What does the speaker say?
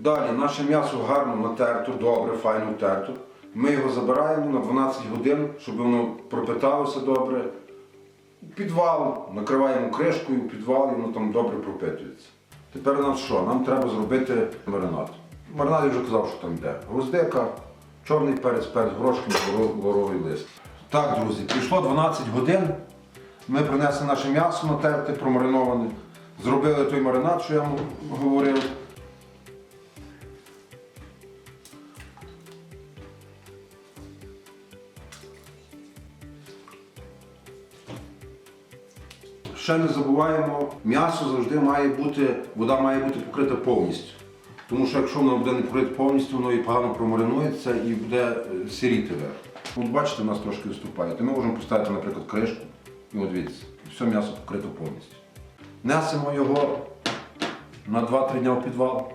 Далі наше м'ясо гарно натерто, добре, файно терто. Ми його забираємо на 12 годин, щоб воно пропиталося добре. В Підвал, накриваємо кришкою, в підвал і воно там добре пропитується. Тепер нам що? Нам треба зробити маринад. Маринад я вже казав, що там йде. Гвоздика, чорний перець, перець горошком, лоро- лоровий лист. Так, друзі, прийшло 12 годин. Ми принесли наше м'ясо натерте, промариноване. Зробили той маринад, що я вам говорив. Ще не забуваємо, м'ясо завжди має бути, вода має бути покрита повністю. Тому що якщо воно буде не покрите повністю, воно і погано промаринується і буде сіріти сиріти верх. От бачите, у нас трошки виступає. Ми можемо поставити, наприклад, кришку і от дивіться, все м'ясо покрито повністю. Несемо його на 2-3 дні в підвал.